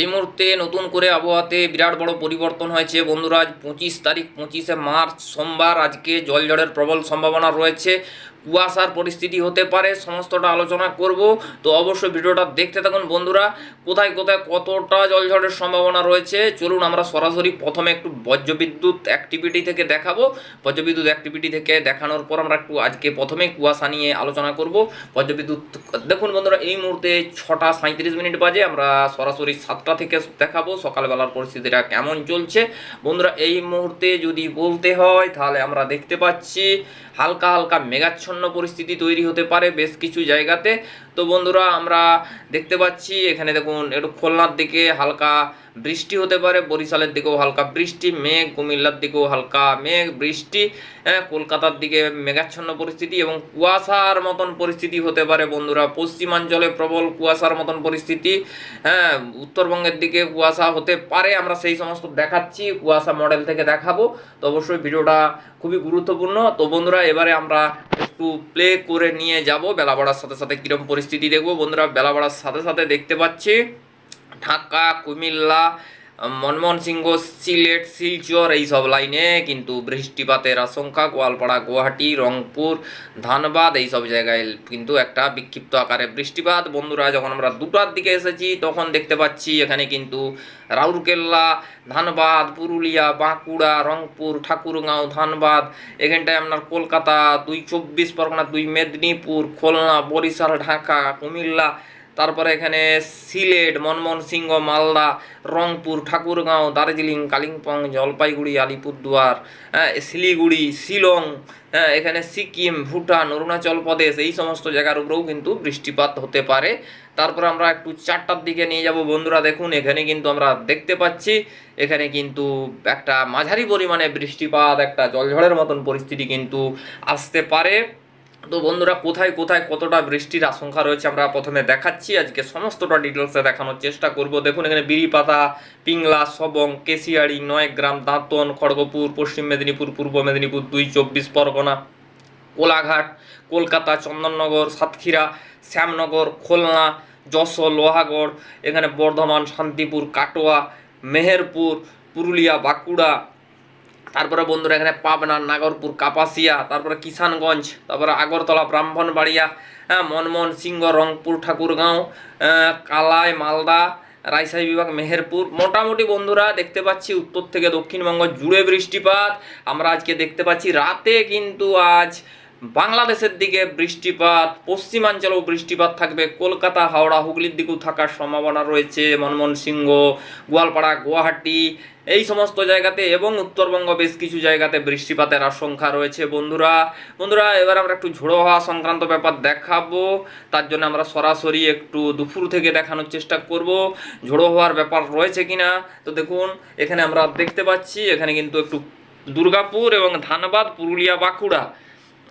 এই মুহূর্তে নতুন করে আবহাওয়াতে বিরাট বড় পরিবর্তন হয়েছে। বন্ধুরা, আজ পঁচিশ তারিখ, পঁচিশে মার্চ, সোমবার আজকে জলঝড়ের প্রবল সম্ভাবনা রয়েছে। কুয়াশার পরিস্থিতি হতে পারে, সমস্তটা আলোচনা করব। তো অবশ্যই ভিডিওটা দেখতে থাকুন বন্ধুরা। কোথায় কোথায় কতটা জলঝড়ের সম্ভাবনা রয়েছে, চলুন আমরা সরাসরি প্রথমে একটু বজ্রবিদ্যুৎ অ্যাক্টিভিটি থেকে দেখাবো। বজ্রবিদ্যুৎ অ্যাক্টিভিটি থেকে দেখানোর পর আমরা একটু আজকে প্রথমে কুয়াশা নিয়ে আলোচনা করব। বজ্রবিদ্যুৎ, দেখুন বন্ধুরা, এই মুহূর্তে ছটা সাঁত্রিশ মিনিট বাজে, আমরা সরাসরি সাতটা থেকে দেখাবো, সকালবেলার পরিস্থিতিটা কেমন চলছে। বন্ধুরা, এই মুহূর্তে যদি বলতে হয়, তাহলে আমরা দেখতে পাচ্ছি হালকা হালকা মেঘাচ্ছন্ন পরিস্থিতি তৈরি হতে পারে বেশ কিছু জায়গাতে। তো বন্ধুরা, আমরা দেখতে পাচ্ছি, এখানে দেখুন, একটু খুলনার দিকে হালকা বৃষ্টি হতে পারে, বরিশালের দিকেও হালকা বৃষ্টি, মেঘ, কুমিল্লার দিকেও হালকা মেঘ, বৃষ্টি হ্যাঁ কলকাতার দিকে মেঘাচ্ছন্ন পরিস্থিতি এবং কুয়াশার মতন পরিস্থিতি হতে পারে বন্ধুরা। পশ্চিমাঞ্চলে প্রবল কুয়াশার মতন পরিস্থিতি হ্যাঁ উত্তরবঙ্গের দিকে কুয়াশা হতে পারে, আমরা সেই সমস্ত দেখাচ্ছি, কুয়াশা মডেল থেকে দেখাবো। তো অবশ্যই ভিডিওটা খুবই গুরুত্বপূর্ণ। তো বন্ধুরা, এবারে আমরা একটু প্লে করে নিয়ে যাব। বেলা বাড়ার সাথে সাথে কীরকম পরিস্থিতি দেখব। বন্ধুরা, বেলা বাড়ার সাথে সাথে দেখতে পাচ্ছি, ঢাকা, কুমিল্লা ময়মনসিংহ সিলেট, শিলচর এইসব লাইনে কিন্তু বৃষ্টিপাতের আশঙ্কা, গোয়ালপাড়া, গুয়াহাটি, রংপুর, ধানবাদ এইসব জায়গায় কিন্তু একটা বিক্ষিপ্ত আকারে বৃষ্টিপাত। বন্ধুরা, যখন আমরা দুটার দিকে এসেছি, তখন দেখতে পাচ্ছি এখানে কিন্তু রাউরকেল্লা, ধানবাদ, পুরুলিয়া, বাঁকুড়া, রংপুর, ঠাকুরগাঁও, ধানবাদ, এখানটায় আপনার কলকাতা, দুই চব্বিশ, পরগনা, দুই মেদিনীপুর, খুলনা, বরিশাল, ঢাকা, কুমিল্লা তারপরে এখানে সিলেট, মনমোহনসিংহ, মালদা, রংপুর, ঠাকুরগাঁও, দার্জিলিং, কালিম্পং, জলপাইগুড়ি, আলিপুরদুয়ার হ্যাঁ শিলিগুড়ি, শিলং হ্যাঁ এখানে সিকিম, ভুটান, অরুণাচল প্রদেশ, এই সমস্ত জায়গার উপরেও কিন্তু বৃষ্টিপাত হতে পারে। তারপর আমরা একটু চারটার দিকে নিয়ে যাব। বন্ধুরা, দেখুন, এখানে কিন্তু আমরা দেখতে পাচ্ছি, এখানে কিন্তু একটা মাঝারি পরিমাণে বৃষ্টিপাত, একটা জলঝড়ের মতন পরিস্থিতি কিন্তু আসতে পারে। তো বন্ধুরা, কোথায় কোথায়, কতটা বৃষ্টির আশঙ্কা রয়েছে আমরা প্রথমে দেখাচ্ছি। আজকে সমস্তটা ডিটেলসে দেখানোর চেষ্টা করব। দেখুন, এখানে বিড়িপাতা, পিংলা, সবং, কেশিয়াড়ি, নয়গ্রাম, দাঁতন, খড়গপুর, পশ্চিম মেদিনীপুর, পূর্ব মেদিনীপুর, দুই চব্বিশ পরগনা, কোলাঘাট, কলকাতা, চন্দননগর, সাতক্ষীরা, শ্যামনগর, খুলনা, যশোর, লোহাগড়, এখানে বর্ধমান, শান্তিপুর, কাটোয়া, মেহেরপুর, পুরুলিয়া, বাঁকুড়া তারপরে বন্ধুরা এখানে পাবনা নাগরপুর কাপাসিয়া তারপরে কিষানগঞ্জ তারপরে আগরতলা ব্রাহ্মণবাড়িয়া হ্যাঁ মনমোহন সিংহ রংপুর ঠাকুরগাঁও আহ, কালাই মালদা রাজশাহী বিভাগ মেহেরপুর। মোটামুটি বন্ধুরা দেখতে পাচ্ছি উত্তর থেকে দক্ষিণবঙ্গ জুড়ে বৃষ্টিপাত। আমরা আজকে দেখতে পাচ্ছি রাতে কিন্তু আজ বাংলাদেশের দিকে বৃষ্টিপাত, পশ্চিমাঞ্চলেও বৃষ্টিপাত থাকবে। কলকাতা, হাওড়া, হুগলির দিকেও থাকার সম্ভাবনা রয়েছে। মনমোহনসিংহ গোয়ালপাড়া, গুয়াহাটি এই সমস্ত জায়গাতে এবং উত্তরবঙ্গ বেশ কিছু জায়গাতে বৃষ্টিপাতের আশঙ্কা রয়েছে। বন্ধুরা বন্ধুরা, এবার আমরা একটু ঝোড়ো হওয়া সংক্রান্ত ব্যাপার দেখাবো। তার জন্য আমরা সরাসরি একটু দুপুর থেকে দেখানোর চেষ্টা করব। ঝোড়ো হওয়ার ব্যাপার রয়েছে কিনা? তো দেখুন, এখানে আমরা দেখতে পাচ্ছি, এখানে কিন্তু একটু দুর্গাপুর এবং ধানবাদ, পুরুলিয়া, বাঁকুড়া।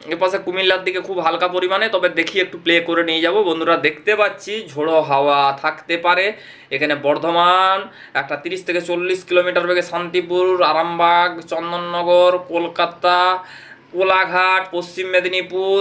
এপাশে কুমিল্লার দিকে খুব হালকা পরিমাণে, তবে দেখি একটু প্লে করে নিয়ে যাব। বন্ধুরা, দেখতে পাচ্ছি ঝোড়ো হাওয়া থাকতে পারে। এখানে বর্ধমান, একটা তিরিশ থেকে চল্লিশ কিলোমিটার বেগে শান্তিপুর, আরামবাগ, চন্দননগর, কলকাতা, কোলাঘাট, পশ্চিম মেদিনীপুর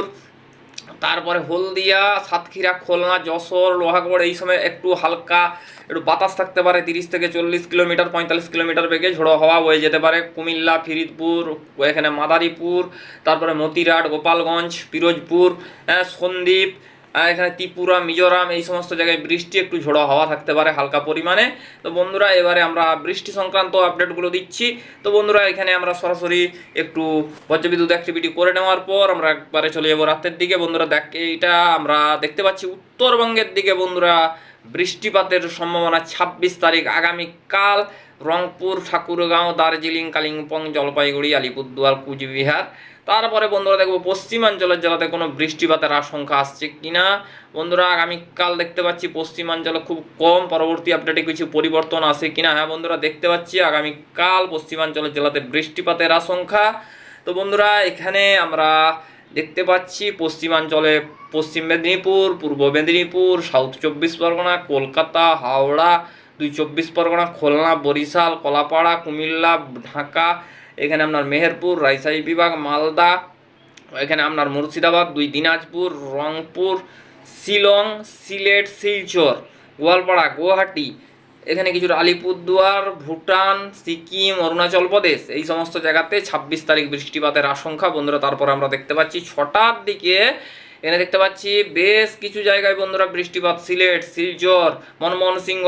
তারপরে হলদিয়া সাতক্ষীরা খোলনা যশোর লোহাগড় এই সময় একটু হালকা একটু বাতাস থাকতে পারে তিরিশ থেকে চল্লিশ কিলোমিটার পঁয়তাল্লিশ কিলোমিটার বেগে ঝোড়ো হাওয়া বয়ে যেতে পারে। কুমিল্লা ফিরিদপুর এখানে মাদারীপুর তারপরে মতিরাট গোপালগঞ্জ পিরোজপুর হ্যাঁ, সন্দ্বীপ এখানে ত্রিপুরা, মিজোরাম এই সমস্ত জায়গায় বৃষ্টি একটু ঝোড়ো হাওয়া থাকতে পারে হালকা পরিমাণে। তো বন্ধুরা, এবারে আমরা বৃষ্টি সংক্রান্ত আপডেটগুলো দিচ্ছি। তো বন্ধুরা, এখানে আমরা সরাসরি একটু বজ্রবিদ্যুৎ অ্যাক্টিভিটি করে নেওয়ার পর আমরা একবারে চলে যাব রাতের দিকে। বন্ধুরা, দেখ, এইটা আমরা দেখতে পাচ্ছি উত্তরবঙ্গের দিকে। বন্ধুরা, বৃষ্টিপাতের সম্ভাবনা ছাব্বিশ তারিখ আগামীকাল। রংপুর, ঠাকুরগাঁও, দার্জিলিং, কালিম্পং, জলপাইগুড়ি, আলিপুরদুয়ার, কুচবিহার। তারপরে বন্ধুরা দেখব পশ্চিমাঞ্চলের জেলাতে কোনো বৃষ্টিপাতের আশঙ্কা আসছে কিনা। বন্ধুরা আগামীকাল দেখতে পাচ্ছি পশ্চিমাঞ্চলে খুব কম পরবর্তী আপডেটে কিছু পরিবর্তন আসে কিনা। হ্যাঁ বন্ধুরা দেখতে পাচ্ছি আগামীকাল পশ্চিমাঞ্চলের জেলাতে বৃষ্টিপাতের আশঙ্কা। তো বন্ধুরা এখানে আমরা দেখতে পাচ্ছি পশ্চিমাঞ্চলে পশ্চিম মেদিনীপুর, পূর্ব মেদিনীপুর সাউথ চব্বিশ পরগনা, কলকাতা, হাওড়া, দুই চব্বিশ পরগনা, খুলনা, বরিশাল, কলাপাড়া, কুমিল্লা, ঢাকা এখানে আপনার মেহেরপুর, রাজশাহী বিভাগ, মালদা, এখানে আপনার মুর্শিদাবাদ, দুই দিনাজপুর, রংপুর, শিলং, সিলেট, শিলচর, গোয়ালপাড়া, গুয়াহাটি, এখানে কিছু আলিপুরদুয়ার, ভুটান, সিকিম, অরুণাচল প্রদেশ, এই সমস্ত জায়গাতে ছাব্বিশ তারিখ বৃষ্টিপাতের আশঙ্কা। বন্ধুরা, তারপর আমরা দেখতে পাচ্ছি ছটার দিকে এখানে দেখতে পাচ্ছি, বেশ কিছু জায়গায় বন্ধুরা বৃষ্টিপাত, সিলেট, শিলচর মনমোহন সিংহ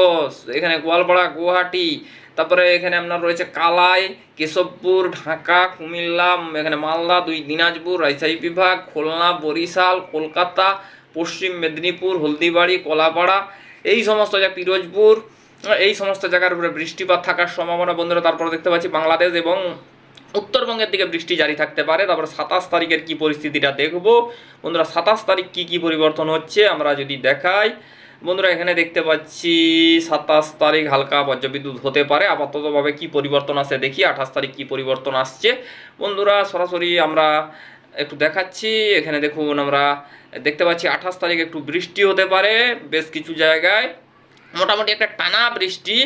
এখানে গোয়ালপাড়া, গুয়াহাটি, তারপরে এখানে আপনার রয়েছে কালাই, কেশবপুর, ঢাকা, কুমিল্লা, এখানে মালদা, দুই দিনাজপুর, রাজশাহী বিভাগ, খুলনা, বরিশাল, কলকাতা, পশ্চিম মেদিনীপুর, হলদিবাড়ি, কলাপাড়া, এই সমস্ত জায়গা, পিরোজপুর, এই সমস্ত জায়গার উপরে বৃষ্টিপাত থাকার সম্ভাবনা বন্ধুরা, তারপরে দেখতে পাচ্ছি বাংলাদেশ এবং উত্তরবঙ্গের দিকে বৃষ্টি জারি থাকতে পারে, তারপর সাতাশ তারিখের কি পরিস্থিতিটা দেখব? বন্ধুরা, সাতাশ তারিখ কি কি পরিবর্তন হচ্ছে আমরা যদি দেখাই। বন্ধুরা, এখানে দেখতে পাচ্ছি সাতাশ তারিখ হালকা বজ্রবিদ্যুৎ হতে পারে, আপাততভাবে কি পরিবর্তন আসে দেখি, আঠাশ তারিখ কি পরিবর্তন আসছে। বন্ধুরা, সরাসরি আমরা একটু দেখাচ্ছি, এখানে দেখুন আমরা দেখতে পাচ্ছি আঠাশ তারিখ একটু বৃষ্টি হতে পারে, বেশ কিছু জায়গায়। মোটামুটি একটা টানা বৃষ্টি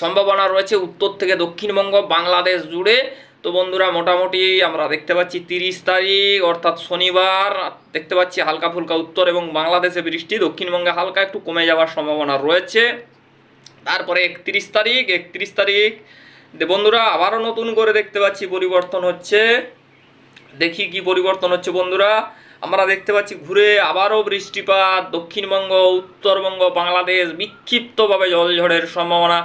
সম্ভাবনা রয়েছে উত্তর থেকে দক্ষিণবঙ্গ, বাংলাদেশ জুড়ে। তো বন্ধুরা, মোটামুটি আমরা দেখতে পাচ্ছি তিরিশ তারিখ, অর্থাৎ শনিবার। দেখতে পাচ্ছি হালকা ফুলকা উত্তর এবং বাংলাদেশে বৃষ্টি, দক্ষিণবঙ্গে হালকা একটু কমে যাওয়ার সম্ভাবনা রয়েছে। তারপরে একত্রিশ তারিখ একত্রিশ তারিখ। বন্ধুরা, আবারও নতুন করে দেখতে পাচ্ছি পরিবর্তন হচ্ছে। দেখি কি পরিবর্তন হচ্ছে বন্ধুরা। আমরা দেখতে পাচ্ছি ঘুরে আবারও বৃষ্টিপাত, দক্ষিণবঙ্গ, উত্তরবঙ্গ, বাংলাদেশ বিক্ষিপ্তভাবে জলঝড়ের সম্ভাবনা।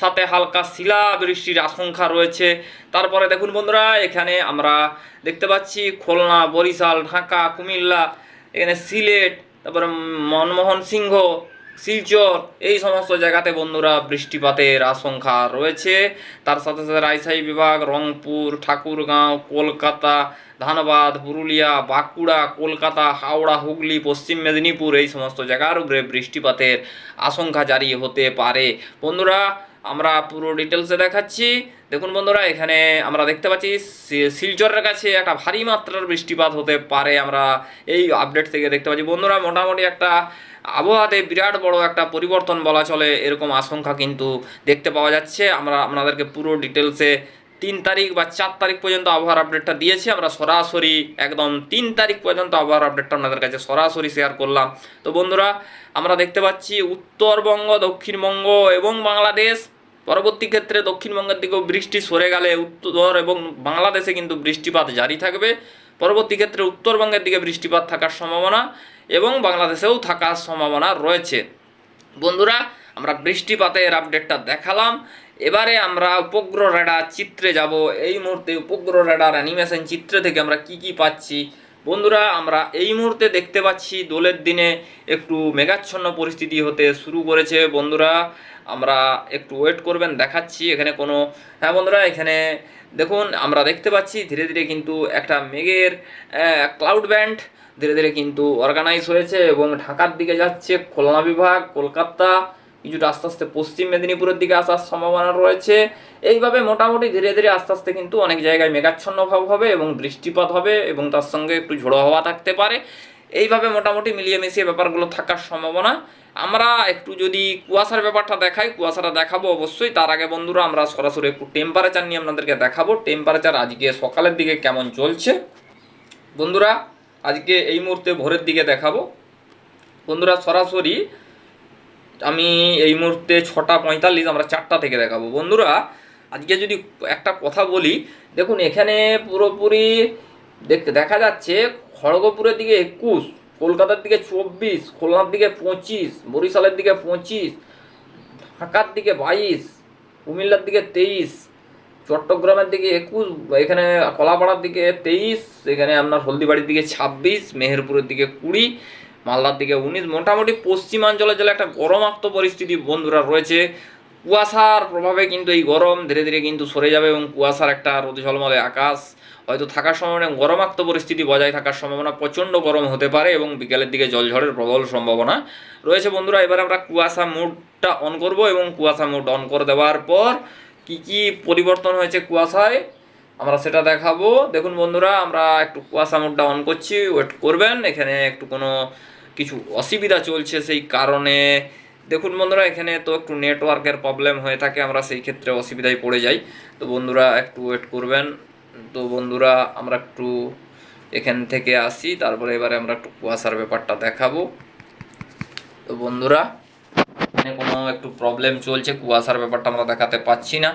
সাথে হালকা শিলা বৃষ্টির আশঙ্কা রয়েছে। তারপরে দেখুন বন্ধুরা, এখানে আমরা দেখতে পাচ্ছি খুলনা, বরিশাল, ঢাকা, কুমিল্লা, এখানে সিলেট, তারপরে মনমোহন সিংহ, শিলচর, এই সমস্ত জায়গাতে বন্ধুরা বৃষ্টিপাতের আশঙ্কা রয়েছে। তার সাথে সাথে রাজশাহী বিভাগ, রংপুর, ঠাকুরগাঁও, কলকাতা, ধানবাদ, পুরুলিয়া, বাঁকুড়া, কলকাতা, হাওড়া, হুগলি, পশ্চিম মেদিনীপুর, এই সমস্ত জায়গার উপরে বৃষ্টিপাতের আশঙ্কা জারি হতে পারে। বন্ধুরা আমরা পুরো ডিটেলসে দেখাচ্ছি। দেখুন বন্ধুরা, এখানে আমরা দেখতে পাচ্ছি শিলচরের কাছে একটা ভারী মাত্রার বৃষ্টিপাত হতে পারে আমরা এই আপডেট থেকে দেখতে পাচ্ছি। বন্ধুরা, মোটামুটি একটা আবহাওয়াতে বিরাট বড় একটা পরিবর্তন বলা চলে, এরকম আশঙ্কা কিন্তু দেখতে পাওয়া যাচ্ছে। আমরা, আপনাদেরকে পুরো ডিটেলসে তিন তারিখ বা চার তারিখ পর্যন্ত আবহাওয়ার আপডেটটা দিয়েছি। আমরা সরাসরি একদম তিন তারিখ পর্যন্ত আবহাওয়ার আপডেটটা আপনাদের কাছে সরাসরি শেয়ার করলাম। তো বন্ধুরা, আমরা দেখতে পাচ্ছি উত্তরবঙ্গ, দক্ষিণবঙ্গ এবং বাংলাদেশ। পরবর্তী ক্ষেত্রে দক্ষিণবঙ্গের দিকেও বৃষ্টি সরে গেলে উত্তর এবং বাংলাদেশে কিন্তু বৃষ্টিপাত জারি থাকবে। পরবর্তী ক্ষেত্রে উত্তরবঙ্গের দিকে বৃষ্টিপাত থাকার সম্ভাবনা এবং বাংলাদেশেও থাকার সম্ভাবনা রয়েছে। বন্ধুরা, আমরা বৃষ্টিপাতের আপডেটটা দেখালাম। এবারে আমরা উপগ্রহ রেডার চিত্রে যাব। এই মুহূর্তে উপগ্রহ রেডার অ্যানিমেশন চিত্র থেকে আমরা কি কি পাচ্ছি? বন্ধুরা, আমরা এই মুহূর্তে দেখতে পাচ্ছি দোলের দিনে একটু মেঘাচ্ছন্ন পরিস্থিতি হতে শুরু করেছে। বন্ধুরা, আমরা একটু ওয়েট করবেন, দেখাচ্ছি এখানে কোনো। হ্যাঁ বন্ধুরা, এখানে দেখুন, আমরা দেখতে পাচ্ছি ধীরে ধীরে কিন্তু একটা মেঘের ক্লাউড ব্যান্ড ধীরে ধীরে কিন্তু অর্গানাইজ হয়েছে এবং ঢাকার দিকে যাচ্ছে খুলনা বিভাগ, কলকাতা কিছুটা আস্তে আস্তে পশ্চিম মেদিনীপুরের দিকে আসার সম্ভাবনা রয়েছে। এইভাবে মোটামুটি ধীরে ধীরে আস্তে আস্তে কিন্তু অনেক জায়গায় মেঘাচ্ছন্ন ভাব হবে এবং বৃষ্টিপাত হবে এবং তার সঙ্গে একটু ঝোড়ো হাওয়া থাকতে পারে। এইভাবে মোটামুটি মিলিয়ে মিশিয়ে ব্যাপারগুলো থাকার সম্ভাবনা। আমরা একটু যদি কুয়াশার ব্যাপারটা দেখাই, কুয়াশাটা দেখাবো অবশ্যই। তার আগে বন্ধুরা, আমরা সরাসরি একটু টেম্পারেচার নিয়ে আপনাদেরকে দেখাবো। টেম্পারেচার আজকে সকালের দিকে কেমন চলছে? বন্ধুরা, আজকে এই মুহূর্তে ভোরের দিকে দেখাবো। বন্ধুরা, সরাসরি আমি এই মুহূর্তে ছটা পঁয়তাল্লিশ, আমরা চারটা থেকে দেখাবো। বন্ধুরা, আজকে যদি একটা কথা বলি, দেখুন, এখানে পুরোপুরি দেখা যাচ্ছে খড়গপুরের দিকে একুশ, কলকাতার দিকে চব্বিশ, খুলনার দিকে পঁচিশ, বরিশালের দিকে পঁচিশ, ঢাকার দিকে বাইশ, কুমিল্লার দিকে তেইশ, চট্টগ্রামের দিকে একুশ, এখানে কলাপাড়ার দিকে তেইশ, এখানে আপনার হলদিবাড়ির দিকে ছাব্বিশ, মেহেরপুরের দিকে কুড়ি মালদার দিকে উনিশ, মোটামুটি পশ্চিমাঞ্চলের জেলা একটা গরমাক্ত পরিস্থিতি বন্ধুরা রয়েছে। কুয়াশার প্রভাবে কিন্তু এই গরম ধীরে ধীরে কিন্তু সরে যাবে এবং কুয়াশার একটা রোদে ঝলমলে আকাশ হয়তো থাকার সম্ভাবনা গরমাক্ত পরিস্থিতি বজায় থাকার সম্ভাবনা প্রচণ্ড গরম হতে পারে এবং বিকেলের দিকে জলঝড়ের প্রবল সম্ভাবনা রয়েছে। বন্ধুরা, এবার আমরা কুয়াশা মুডটা অন করব এবং কুয়াশা মুড অন করে দেওয়ার পর কি কি পরিবর্তন হয়েছে কুয়াশায় আমরা সেটা দেখাবো। দেখুন বন্ধুরা, আমরা একটু কুয়াশা মোডটা অন করছি ওয়েট করবেন, এখানে একটু কোনো কিছু অসুবিধা চলছে সেই কারণে। দেখুন বন্ধুরা, এখানে তো একটু নেটওয়ার্কের প্রবলেম হয়ে থাকে, আমরা সেই ক্ষেত্রে অসুবিধায় পড়ে যাই। তো বন্ধুরা, একটু ওয়েট করবেন। তো বন্ধুরা, আমরা একটু এখান থেকে আসি, তারপরে এবারে আমরা একটু কুয়াশার ব্যাপারটা দেখাবো। তো বন্ধুরা, এখানে কোনো একটু প্রবলেম চলছে, কুয়াশার ব্যাপারটা আমরা দেখাতে পাচ্ছি না।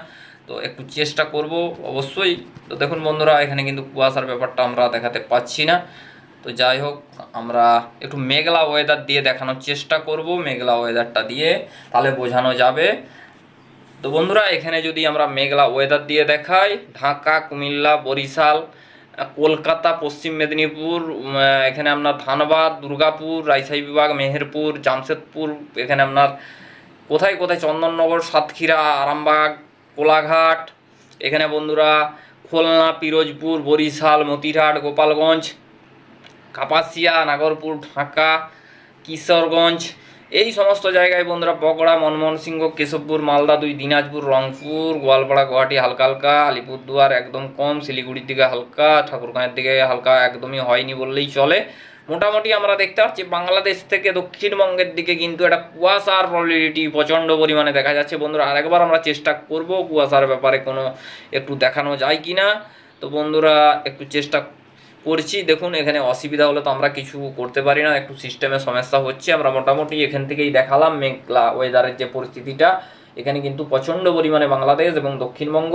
তো একটু চেষ্টা করব, অবশ্যই। তো দেখুন বন্ধুরা, এখানে কিন্তু কুয়াশার ব্যাপারটা আমরা দেখাতে পাচ্ছি না। তো যাই হোক, আমরা একটু মেঘলা ওয়েদার দিয়ে দেখানোর চেষ্টা করব, মেঘলা ওয়েদারটা দিয়ে, তাহলে বোঝানো যাবে। তো বন্ধুরা, এখানে যদি আমরা মেঘলা ওয়েদার দিয়ে দেখাই, ঢাকা, কুমিল্লা, বরিশাল, কলকাতা, পশ্চিম মেদিনীপুর এখানে আপনার ধানবাদ, দুর্গাপুর, রাজশাহী বিভাগ, মেহেরপুর, জামশেদপুর, এখানে আপনার কোথায় কোথায়, চন্দননগর, সাতক্ষীরা, আরামবাগ, কোলাঘাট, এখানে বন্ধুরা, খুলনা, পিরোজপুর, বরিশাল, মতিরহাট, গোপালগঞ্জ কাপাসিয়া, নাগরপুর, ঢাকা, কিশোরগঞ্জ, এই সমস্ত জায়গায় বন্ধুরা বগড়া মনমোহন সিংহ, কেশবপুর, মালদা দুই, দিনাজপুর, রংপুর, গোয়ালপাড়া, গুয়াহাটি হালকা হালকা, আলিপুরদুয়ার একদম কম, শিলিগুড়ির দিকে হালকা ঠাকুরগাঁয়ের দিকে হালকা একদমই হয়নি বললেই চলে। মোটামুটি আমরা দেখতে পাচ্ছি বাংলাদেশ থেকে দক্ষিণবঙ্গের দিকে কিন্তু একটা কুয়াশার প্রবলিটি প্রচণ্ড পরিমাণে দেখা যাচ্ছে। বন্ধুরা, আরেকবার আমরা চেষ্টা করব কুয়াশার ব্যাপারে কোনো একটু দেখানো যায় কি না তো বন্ধুরা, একটু চেষ্টা করছি দেখুন, এখানে অসুবিধা হলে তো আমরা কিছু করতে পারি না। একটু সিস্টেমে সমস্যা হচ্ছে। আমরা মোটামুটি এখান থেকেই দেখালাম মেঘলা ওয়েদারের যে পরিস্থিতিটা। এখানে কিন্তু প্রচণ্ড পরিমাণে বাংলাদেশ এবং দক্ষিণবঙ্গ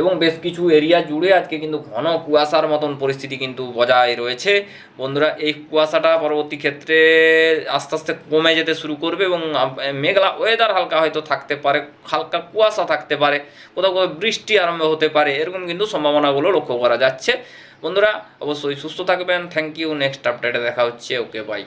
এবং বেশ কিছু এরিয়া জুড়ে আজকে কিন্তু ঘন কুয়াশার মতন পরিস্থিতি কিন্তু বজায় রয়েছে। বন্ধুরা, এই কুয়াশাটা পরবর্তী ক্ষেত্রে আস্তে আস্তে কমে যেতে শুরু করবে এবং মেঘলা ওয়েদার হালকা হয়তো থাকতে পারে, হালকা কুয়াশা থাকতে পারে, কোথাও কোথাও বৃষ্টি আরম্ভ হতে পারে, এরকম কিন্তু সম্ভাবনাগুলো লক্ষ্য করা যাচ্ছে। বন্ধুরা অবশ্যই সুস্থ থাকবেন। থ্যাংক ইউ নেক্সট আপডেটে দেখা হচ্ছে। Okay bye